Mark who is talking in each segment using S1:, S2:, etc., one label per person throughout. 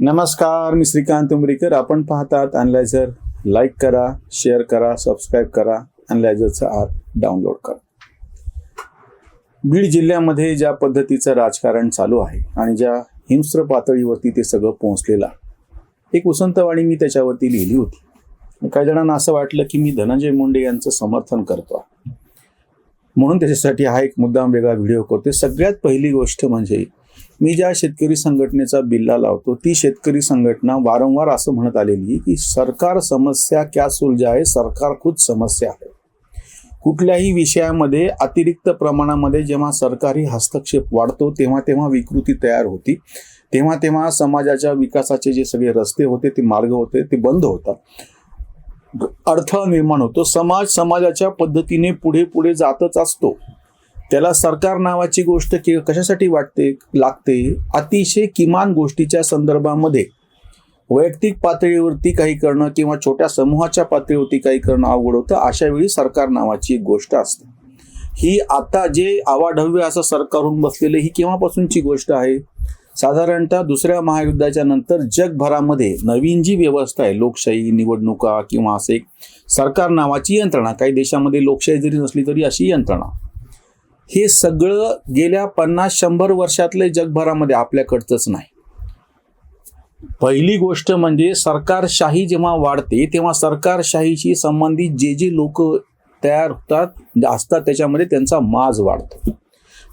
S1: नमस्कार मी श्रीकांत उमरीकर. आपण पाहतात अनलायझर लाईक करा शेअर करा सबस्क्राईब करा. अनलायझरचं ॲप डाउनलोड करा. बीड जिल्ह्यामध्ये ज्या पद्धतीचं राजकारण चालू आहे आणि ज्या हिंस्र पातळीवरती ते सगळं पोहोचलेलं आहे एक उसंतवाणी मी त्याच्यावरती लिहिली होती. काही जणांना असं वाटलं की मी धनंजय मुंडे यांचं समर्थन करतो म्हणून त्याच्यासाठी हा एक मुद्दाम वेगळा व्हिडिओ करतोय. सगळ्यात पहिली गोष्ट म्हणजे मी ज्या शेतकरी संघटनेचा बिल्ला लावतो ती शेतकरी संघटना वारंवार असं म्हणत आलेली की सरकार समस्या क्या सुलझाए सरकार खुद समस्या आहे कुठल्याही विषयामध्ये अतिरिक्त प्रमाणामध्ये जेव्हा सरकारी हस्तक्षेप वाढतो तेव्हा तेव्हा विकृती तयार होती. तेव्हा तेव्हा समाजाच्या विकासाचे जे सगळे रस्ते होते ते मार्ग होते ते बंद होतात. अडथळा निर्माण होतो. समाज समाजाच्या पद्धतीने पुढे पुढे जातच असतो. त्याला सरकार नावाची गोष्ट कि कशासाठी वाटते लागते? अतिशय किमान गोष्टीच्या संदर्भामध्ये वैयक्तिक पातळीवरती काही करणं किंवा छोट्या समूहाच्या पातळीवरती काही करणं अवघड होतं अशा वेळी सरकार नावाची एक गोष्ट असते. ही आता जे आवाढव्य असं सरकारहून बसलेलं ही केव्हापासूनची गोष्ट आहे? साधारणतः दुसऱ्या महायुद्धाच्या नंतर जगभरामध्ये नवीन जी व्यवस्था आहे लोकशाही निवडणुका किंवा असे सरकार नावाची यंत्रणा काही देशामध्ये लोकशाही जरी नसली तरी अशी यंत्रणा हे सगळं गेल्या पन्नास शंभर वर्षातले जगभरामध्ये आपल्याकडचंच नाही. पहिली गोष्ट म्हणजे सरकारशाही जेव्हा वाढते तेव्हा सरकारशाहीशी संबंधित जे जे लोक तयार होतात असतात त्याच्यामध्ये त्यांचा माज वाढतो.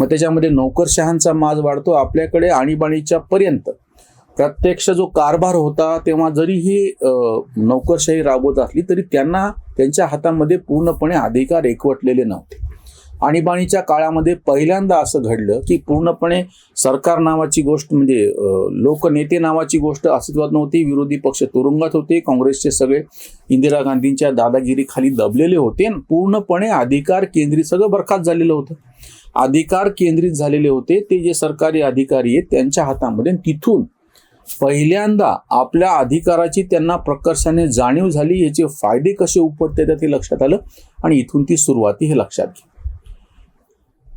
S1: मग त्याच्यामध्ये नोकरशहांचा माज वाढतो आपल्याकडे आणीबाणीच्या पर्यंत. प्रत्यक्ष जो कारभार होता तेव्हा जरी ही नोकरशाही राबवत असली तरी त्यांना त्यांच्या हातामध्ये पूर्णपणे अधिकार एकवटलेले नव्हते. आणीबाणीच्या काळामध्ये पहिल्यांदा असं घडलं की पूर्णपणे सरकार नावाची गोष्ट म्हणजे लोकनेते नावाची गोष्ट अस्तित्वात नव्हती विरोधी पक्ष तुरुंगात होते काँग्रेसचे सगळे इंदिरा गांधींच्या दादागिरीखाली दबलेले होते आणि पूर्णपणे अधिकार केंद्रित सगळं बरखास्त झालेलं होतं. अधिकार केंद्रित झालेले होते ते जे सरकारी अधिकारी आहेत त्यांच्या हातामध्ये तिथून पहिल्यांदा आपल्या अधिकाराची त्यांना प्रकर्षाने जाणीव झाली याचे फायदे कसे उपटतात ते हे लक्षात आलं आणि इथून ती सुरुवाती हे लक्षात घ्या.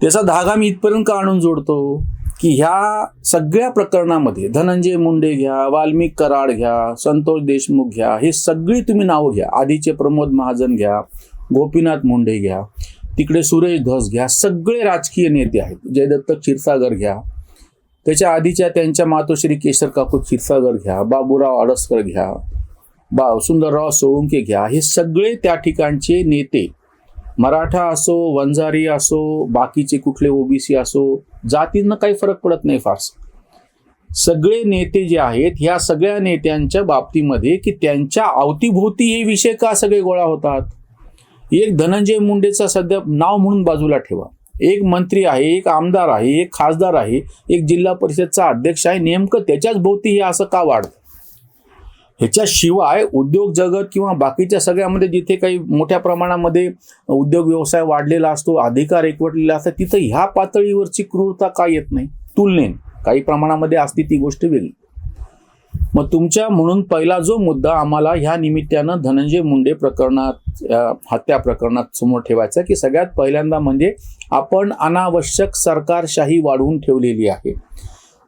S1: त्याचा धागा मी इथपर्यंत का आणून जोडतो? की ह्या सगळ्या प्रकरणामध्ये धनंजय मुंडे घ्या वाल्मिक कराड घ्या संतोष देशमुख घ्या हे सगळी तुम्ही नावं घ्या. आधीचे प्रमोद महाजन घ्या गोपीनाथ मुंडे घ्या तिकडे सुरेश धस घ्या सगळे राजकीय नेते आहेत. जयदत्त क्षीरसागर घ्या. त्याच्या आधीच्या त्यांच्या मातोश्री केशर काकू क्षीरसागर घ्या बाबूराव आडसकर घ्या बा सुंदरराव सोळुंके घ्या. हे सगळे त्या ठिकाणचे नेते मराठा असो वंजारी असो बाकीचे कुठले ओबीसी असो जातींना काही फरक पडत नाही फारसा. सगळे नेते जे आहेत ह्या सगळ्या नेत्यांच्या बाबतीमध्ये की त्यांच्या अवतीभोवती हे विषय का सगळे गोळा होतात? एक धनंजय मुंडेचा सध्या नाव म्हणून बाजूला ठेवा. एक मंत्री आहे एक आमदार आहे एक खासदार आहे एक जिल्हा परिषदचा अध्यक्ष आहे नेमकं त्याच्याच भोवती हे असं का वाढतं? ह्याच्याशिवाय उद्योग जगत किंवा बाकीच्या सगळ्यामध्ये जिथे काही मोठ्या प्रमाणामध्ये उद्योग व्यवसाय वाढलेला असतो अधिकार एकवटलेला असतात तिथं ह्या पातळीवरची क्रूरता का येत नाही? तुलनेने. काही प्रमाणामध्ये असते ती गोष्ट वेगळी. मग तुमच्या म्हणून पहिला जो मुद्दा आम्हाला ह्या निमित्तानं धनंजय मुंडे प्रकरणात हत्या प्रकरणात समोर ठेवायचा की सगळ्यात पहिल्यांदा म्हणजे आपण अनावश्यक सरकारशाही वाढवून ठेवलेली आहे.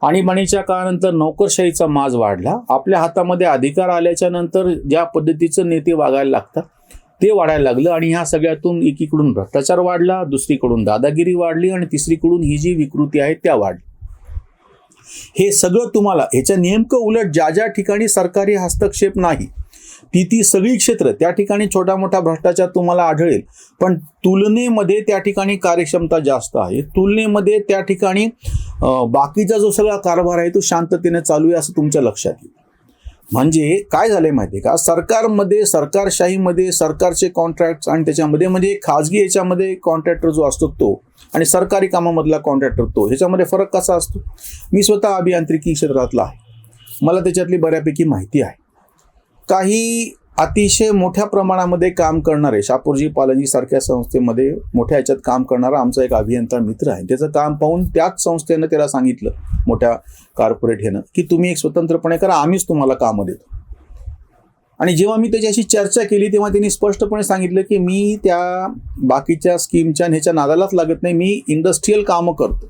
S1: आणीबाणीच्या काळानंतर नोकरशाहीचा माज वाढला. आपल्या हातामध्ये अधिकार आल्याच्यानंतर ज्या पद्धतीचं नेते वागायला लागतात ते वाढायला लागलं आणि ह्या सगळ्यातून एकीकडून भ्रष्टाचार वाढला दुसरीकडून दादागिरी वाढली आणि तिसरीकडून ही जी विकृती आहे त्या वाढली हे सगळं तुम्हाला ह्याच्या नेमकं उलट ज्या ज्या ठिकाणी सरकारी हस्तक्षेप नाही ती ती सगळी क्षेत्र त्या ठिकाणी छोटा मोठा भ्रष्टाचार तुम्हाला आढळेल. पण तुलनेमध्ये त्या ठिकाणी कार्यक्षमता जास्त आहे. तुलनेमध्ये त्या ठिकाणी बाकीचा जो सगळा कारभार आहे तो शांततेने चालू आहे असं तुमच्या लक्षात येईल. म्हणजे काय झालंय माहिती आहे का? सरकारमध्ये सरकारशाहीमध्ये सरकारचे कॉन्ट्रॅक्ट आणि त्याच्यामध्ये म्हणजे खाजगी याच्यामध्ये कॉन्ट्रॅक्टर जो असतो तो आणि सरकारी कामामधला कॉन्ट्रॅक्टर तो ह्याच्यामध्ये फरक कसा असतो? मी स्वतः अभियांत्रिकी क्षेत्रातला आहे. मला त्याच्यातली बऱ्यापैकी माहिती आहे. काही अतिशय मोठ्या प्रमाणामध्ये काम करणारे शापूरजी पालनजी सारख्या संस्थेमध्ये मोठ्या याच्यात काम करणारा आमचा एक अभियंता मित्र आहे. त्याचं काम पाहून त्याच संस्थेनं त्याला सांगितलं मोठ्या कॉर्पोरेट ह्यानं की तुम्ही एक स्वतंत्रपणे करा आम्हीच तुम्हाला कामं देतो. आणि जेव्हा मी त्याच्याशी चर्चा केली तेव्हा त्यांनी स्पष्टपणे सांगितलं की मी त्या बाकीच्या स्कीमच्या ह्याच्या नादालाच लागत नाही मी इंडस्ट्रीयल कामं करतो.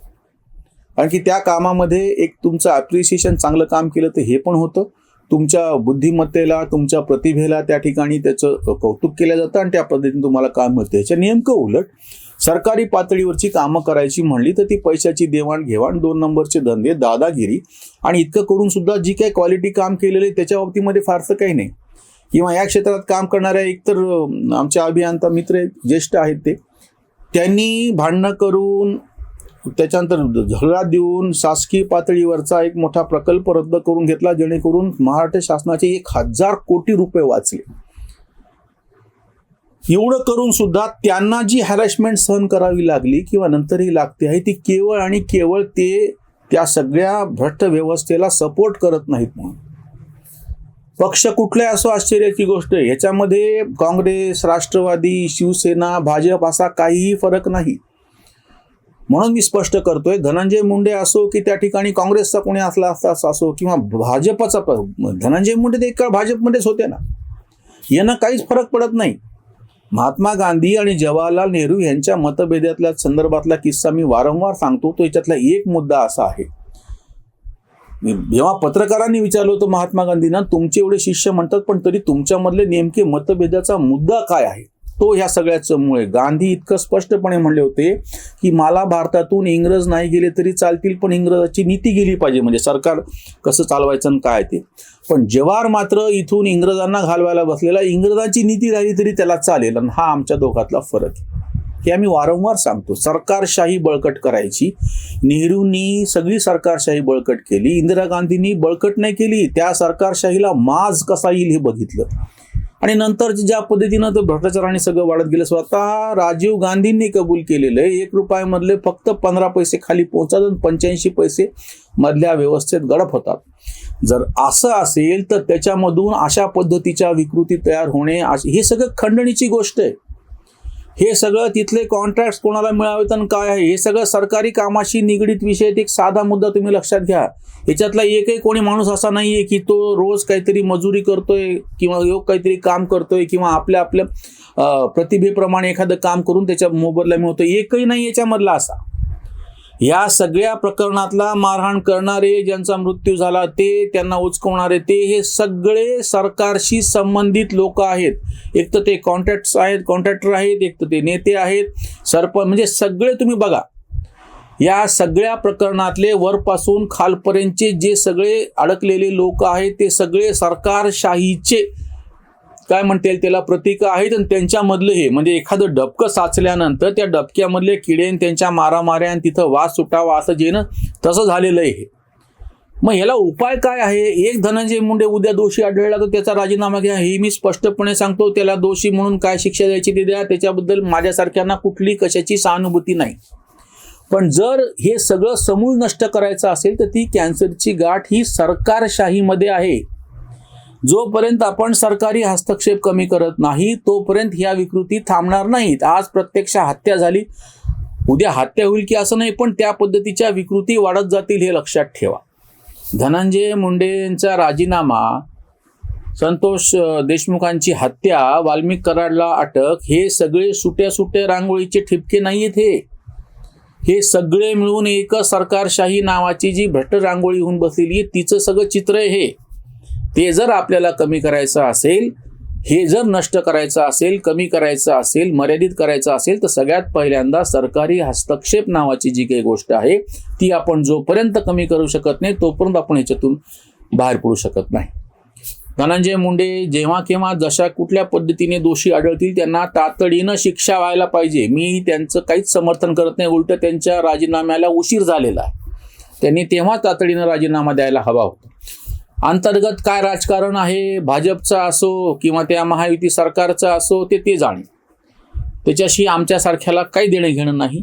S1: कारण की त्या कामामध्ये एक तुमचं ॲप्रिसिएशन चांगलं काम केलं तर हे पण होतं. तुमच्या बुद्धिमत्तेला तुमच्या प्रतिभेला त्या ठिकाणी त्याचं कौतुक केलं जातं आणि त्या पद्धतीने तुम्हाला काम मिळतं. ह्याच्या नेमकं उलट सरकारी पातळीवरची कामं करायची म्हणली तर ती पैशाची देवाणघेवाण दोन नंबरचे धंदे दादागिरी आणि इतकं करून सुद्धा जी काही क्वालिटी काम केलेलं आहे त्याच्या बाबतीमध्ये फारसं काही नाही. किंवा या क्षेत्रात काम करणाऱ्या एकतर आमच्या अभियंता मित्र ज्येष्ठ आहेत ते त्यांनी भांडणं करून त्याच्यानंतर झगडा देऊन शासकीय पातळीवरचा एक मोठा प्रकल्प रद्द करून घेतला जेणेकरून महाराष्ट्र शासनाचे एक हजार कोटी रुपये वाचले. एवढं करून सुद्धा त्यांना जी हॅरॅसमेंट सहन करावी लागली किंवा नंतरही लागते आहे ती केवळ आणि केवळ ते त्या सगळ्या भ्रष्ट व्यवस्थेला सपोर्ट करत नाहीत म्हणून. पक्ष कुठल्या असो आश्चर्याची गोष्ट आहे. ह्याच्यामध्ये काँग्रेस राष्ट्रवादी शिवसेना भाजप असा काहीही फरक नाही. म्हणून मी स्पष्ट करतोय धनंजय मुंडे असो की त्या ठिकाणी काँग्रेसचा कोणी असला असता असो किंवा भाजपचा धनंजय मुंडे ते एक काळ भाजपमध्येच होते ना. यांना काहीच फरक पडत नाही. महात्मा गांधी आणि जवाहरलाल नेहरू यांच्या मतभेदातल्या संदर्भातला किस्सा मी वारंवार सांगतो तो याच्यातला एक मुद्दा असा आहे. जेव्हा पत्रकारांनी विचारलं होतं महात्मा गांधींना तुमचे एवढे शिष्य म्हणतात पण तरी तुमच्यामधले नेमके मतभेदाचा मुद्दा काय आहे? तो ह्या सगळ्याचं मुळे गांधी इतकं स्पष्टपणे म्हणले होते की मला भारतातून इंग्रज नाही गेले तरी चालतील पण इंग्रजाची नीती गेली पाहिजे. म्हणजे सरकार कसं चालवायचं आणि काय ते. पण जवार मात्र इथून इंग्रजांना घालवायला बसलेला. इंग्रजांची नीती राहिली तरी त्याला चालेल आणि हा आमच्या दोघातला फरक हे आम्ही वारंवार सांगतो. सरकारशाही बळकट करायची. नेहरूंनी सगळी सरकारशाही बळकट केली. इंदिरा गांधींनी बळकट नाही केली. त्या सरकारशाहीला माज कसा येईल हे बघितलं. आणि नंतर ज्या पद्धतीनं तो भ्रष्टाचाराने सगळं वाढत गेलं स्वतः राजीव गांधींनी कबूल केलेलं आहे. एक रुपयामधले फक्त पंधरा पैसे खाली पोहोचतात आणि पंच्याऐंशी पैसे मधल्या व्यवस्थेत गडप होतात. जर असं असेल तर त्याच्यामधून अशा पद्धतीच्या विकृती तयार होणे हे सगळं खंडणीची गोष्ट आहे. हे सगळं तिथले कॉन्ट्रॅक्ट कोणाला मिळावेत आणि काय आहे? हे सगळं सरकारी कामाशी निगडीत विषय एक साधा मुद्दा तुम्ही लक्षात घ्या. याच्यातला एकही कोणी माणूस असा नाही आहे की तो रोज काहीतरी मजुरी करतोय किंवा योग काहीतरी काम करतोय किंवा आपल्या आपल्या प्रतिभेप्रमाणे एखादं काम करून त्याच्या मोबदला मिळतोय एकही नाही याच्यामधला असा. या सगळ्या प्रकरणातला मारहाण करणारे ज्यांचा मृत्यू झाला ते त्यांना उचकवणारे ते हे सगळे सरकारशी संबंधित लोक आहेत. एक तर ते कॉन्ट्रॅक्ट आहेत कॉन्ट्रॅक्टर आहेत एक तर ते नेते आहेत. सरपंच म्हणजे सगळे तुम्ही बघा. या सगळ्या प्रकरणातले वरपासून खालपर्यंतचे जे सगळे अडकलेले लोक आहेत ते सगळे सरकारशाहीचे काय म्हणता येईल त्याला प्रतीक आहेत आणि त्यांच्यामधलं हे. म्हणजे एखादं डबकं साचल्यानंतर त्या डबक्यामधले किडे आणि त्यांच्या मारामाऱ्या आणि तिथं वास सुटावा असं जे ना तसं झालेलं आहे. हे. मग ह्याला उपाय काय आहे? एक धनंजय मुंडे उद्या दोषी आढळला तर त्याचा राजीनामा घ्या. हे मी स्पष्टपणे सांगतो. त्याला दोषी म्हणून काय शिक्षा द्यायची ते द्या. त्याच्याबद्दल माझ्यासारख्यांना कुठली कशाची सहानुभूती नाही. पण जर हे सगळं समूळ नष्ट करायचं असेल तर ती कॅन्सरची गाठ ही सरकारशाहीमध्ये आहे. जोपर्यंत आपण सरकारी हस्तक्षेप कमी करत नाही तोपर्यंत ह्या विकृती थांबणार नाहीत. आज प्रत्यक्ष हत्या झाली. उद्या हत्या होईल की असं नाही पण त्या पद्धतीच्या विकृती वाढत जातील हे लक्षात ठेवा. धनंजय मुंडेंचा राजीनामा संतोष देशमुखांची हत्या वाल्मिक कराडला अटक हे सगळे सुट्या सुट्या रांगोळीचे ठिपके नाही आहेत हे. हे सगळे मिळून एक सरकारशाही नावाची जी भ्रष्ट रांगोळी होऊन बसलेली आहे तिचं सगळं चित्र आहे हे. ते जर आपल्याला कमी करायचं असेल हे जर नष्ट करायचं असेल कमी करायचं असेल मर्यादित करायचं असेल तर सगळ्यात पहिल्यांदा सरकारी हस्तक्षेप नावाची जी काही गोष्ट आहे ती आपण जोपर्यंत कमी करू शकत नाही तोपर्यंत आपण ह्याच्यातून बाहेर पडू शकत नाही. धनंजय मुंडे जेव्हा केव्हा जशा कुठल्या पद्धतीने दोषी आढळतील त्यांना तातडीनं शिक्षा व्हायला पाहिजे. मी त्यांचं काहीच समर्थन करत नाही उलट त्यांच्या राजीनाम्याला उशीर झालेला आहे. त्यांनी तेव्हा तातडीनं राजीनामा द्यायला हवा होता. अंतर्गत काय राजकारण आहे भाजपचं असो किंवा त्या महायुती सरकारचं असो ते ते जाणे. त्याच्याशी आमच्यासारख्याला काही देणं घेणं नाही.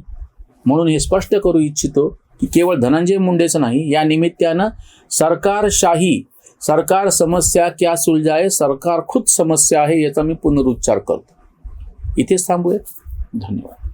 S1: म्हणून हे स्पष्ट करू इच्छितो की केवळ धनंजय मुंडेचं नाही या निमित्तानं सरकारशाही सरकार समस्या क्या सुलझाए सरकार खुद समस्या आहे याचा मी पुनरुच्चार करतो. इथेच थांबूया धन्यवाद.